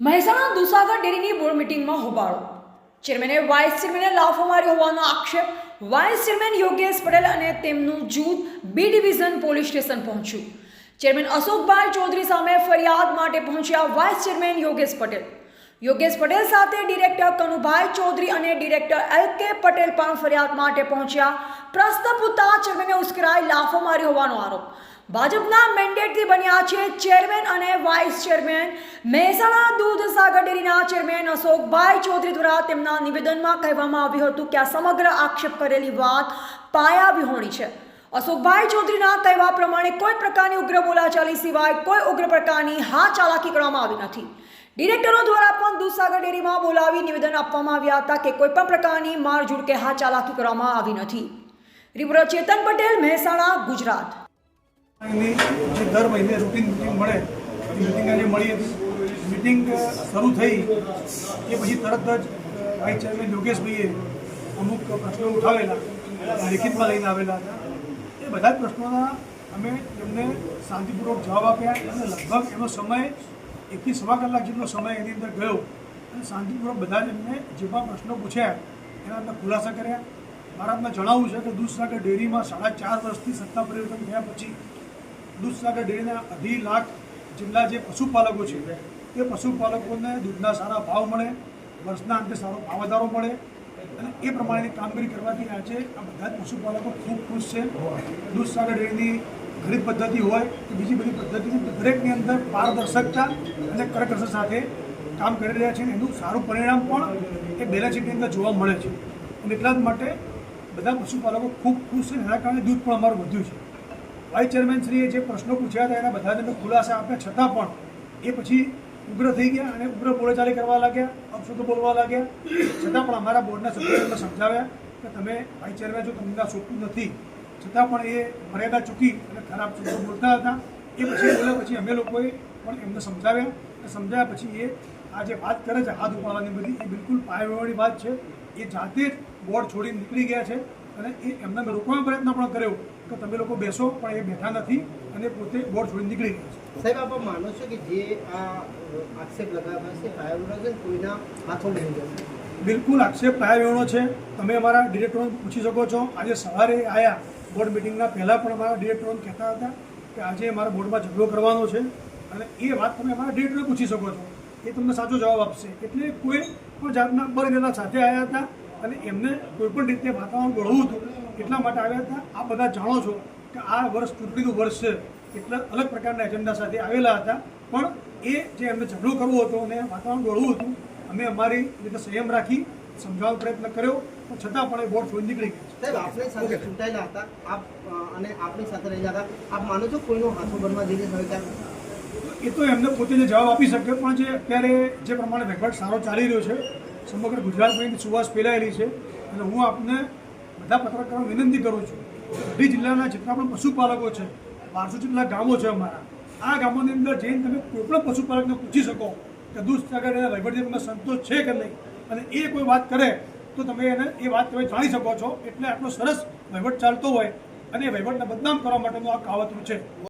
Mehsana Dudhsagar ડેરીની board મિટિંગમાં હોબાળો. ચેરમેને vice ચેરમેને લાફો માર્યો હોવાનો આક્ષેપ. વાઇસ ચેરમેન યોગેશ પટેલ અને તેમનું જૂથ બી ડિવિઝન પોલીસ સ્ટેશન પહોંચ્યું. ચેરમેન અશોકભાઈ ચૌધરી સામે ફરિયાદ માટે પહોંચ્યા વાઇસ ચેરમેન યોગેશ પટેલ. યોગેશ પટેલ સાથે ડિરેક્ટર કનુભાઈ ચૌધરી અને ડિરેક્ટર એલ કે પટેલ પણ ફરિયાદ માટે પહોંચ્યા. પ્રશ્ન પૂછતા ચેરમેને ઉશ્કેરાઈ લાફો માર્યો હોવાનો આરોપ. ભાજપના મેન્ડેટથી બન્યા છે ચેરમેન અને વાઇસ ચેરમેન. મહેસાણા દૂધ સાગર ડેરીના ચેરમેન અશોકભાઈ ચૌધરી દ્વારા તેમના નિવેદનમાં કહેવામાં આવ્યું હતું કે આ સમગ્ર આક્ષેપ કરેલી વાત પાયા વિહોણી છે. અશોકભાઈ ચૌધરીના કહેવા પ્રમાણે કોઈ પ્રકારની ઉગ્ર બોલાચાલી સિવાય કોઈ ઉગ્ર પ્રકારની હા ચાલાકી કરવામાં આવી નથી. ડિરેક્ટરો દ્વારા પણ દૂધસાગર ડેરીમાં બોલાવી નિવેદન આપવામાં આવ્યા હતા કે કોઈપણ પ્રકારની મારઝૂડ કે હા ચાલાકી કરવામાં આવી નથી. રિપોર્ટર ચેતન પટેલ, મહેસાણા, ગુજરાત. દર મહિને રૂટીન મિટિંગ મળે મિટિંગ આજે મળી હતી. મિટિંગ શરૂ થઈ, એ પછી તરત જ વાઇસ ચેરમેન યોગેશભાઈએ અમુક પ્રશ્નો ઉઠાવેલા, લેખિતમાં લઈને આવેલા હતા. એ બધા જ પ્રશ્નોના અમે એમને શાંતિપૂર્વક જવાબ આપ્યા. અને લગભગ એનો સમય એકથી સવા કલાક જેટલો સમય એની અંદર ગયો અને શાંતિપૂર્વક બધા જ એમને જેમાં પ્રશ્નો પૂછ્યા, એના અંદર ખુલાસા કર્યા. મારા તમને જણાવવું છે કે દૂધસાગર ડેરીમાં સાડા ચાર વર્ષથી સત્તા પરિવર્તન થયા પછી દૂધસાગર ડેરીના અઢી લાખ જેટલા જે પશુપાલકો છે તે પશુપાલકોને દૂધના સારા ભાવ મળે, વર્ષના અંતે સારો ભાવ વધારો મળે અને એ પ્રમાણેની કામગીરી કરવાથી આજે આ બધા જ પશુપાલકો ખૂબ ખુશ છે. દૂધસાગર ડેરીની ખરીદ પદ્ધતિ હોય કે બીજી બધી પદ્ધતિથી દરેકની અંદર પારદર્શકતા અને કરકસર સાથે કામ કરી રહ્યા છે એનું સારું પરિણામ પણ એ બેલેન્સની અંદર જોવા મળે છે. અને એટલા માટે બધા પશુપાલકો ખૂબ ખુશ છે એના કારણે દૂધ પણ અમારું વધ્યું છે. વાઇસ ચેરમેનશ્રીએ જે પ્રશ્નો પૂછ્યા હતા, એના બધા જ અમે ખુલાસા આપ્યા. છતાં પણ એ પછી ઉગ્ર થઈ ગયા અને ઉગ્ર બોલેચાલી કરવા લાગ્યા, અપશુદ્ધ બોલવા લાગ્યા. છતાં પણ અમારા બોર્ડના સભ્યોને સમજાવ્યા કે તમે વાઇસ ચેરમેન જો તમને આ સોંપતું નથી. છતાં પણ એ મર્યાદા ચૂકી અને ખરાબ શબ્દો બોલતા હતા. એ પછી બોલ્યા પછી અમે લોકોએ પણ એમને સમજાવ્યા અને સમજાવ્યા પછી એ આ જે વાત કરે છે હાથ ઉપાડવાની બધી એ બિલકુલ પાયાવાળી વાત છે. એ જાતે જ બોર્ડ છોડીને નીકળી ગયા છે અને એ એમને મેં રોકવાનો પ્રયત્ન પણ કર્યો કે તમે લોકો બેસો પણ એ બેઠા નથી અને પોતે બોર્ડ છોડીને નીકળી ગયા છે. સાહેબ આપ માનો છો કે જે આ આક્ષેપ લગાવ્યા છે ફાયર છે કોઈના હાથો નહીં બિલકુલ આક્ષેપ પાયા વેણો છે. તમે અમારા ડિરેક્ટરને પૂછી શકો છો. આજે સવારે આવ્યા બોર્ડ મિટિંગના પહેલાં પણ અમારા ડિરેક્ટરોને કહેતા હતા કે આજે અમારા બોર્ડમાં ઝઘડો કરવાનો છે અને એ વાત તમે અમારા ડિરેક્ટરને પૂછી શકો છો. એ તમને સાચો જવાબ આપશે. એટલે કોઈ પણ જાતના બળના સાથે આવ્યા હતા અને એમને કોઈ પણ રીતે વાતાવરણ ગળવું હતું એટલા માટે આવ્યા હતા. આ બધા જાણો છો કે આ વર્ષ ચૂંટણીનું વર્ષ છે. એટલે અલગ પ્રકારના એજન્ડા સાથે આવેલા હતા. પણ એ જે એમને ઝઘડો કરવો હતો અને વાતાવરણ ગળવું હતું, અમે અમારી રીતે સંયમ રાખી સમજાવવાનો પ્રયત્ન કર્યો. છતાં પણ એ બોર્ડ છોડી નીકળી ગયા સાહેબ આપણે સાથે ચૂંટાયેલા હતા. આપ અને આપણી સાથે રહેલા હતા. આપ માનો છો કોઈનો હાથો બનવા જઈને સરકાર એ તો એમને પોતે જે જવાબ આપી શકે પણ જે અત્યારે જે પ્રમાણે વહીવટ સારો ચાલી રહ્યો છે સમગ્ર ગુજરાતમાં સુવાસ ફેલાયેલી છે અને હું આપને બધા પત્રકારો વિનંતી કરું છું અઢી જિલ્લાના જેટલા પણ પશુપાલકો છે બારસો જેટલા ગામો છે અમારા આ ગામોની અંદર જઈને તમે કોઈપણ પશુપાલકને પૂછી શકો કે દૂધ સાગર એના તમને સંતોષ છે કે નહીં અને એ કોઈ વાત કરે તો તમે એને એ વાત તમે જાણી શકો છો. એટલે આટલો સરસ વહીવટ ચાલતો હોય અને વહીવટને બદનામ કરવા માટેનું આ કાવતરું છે.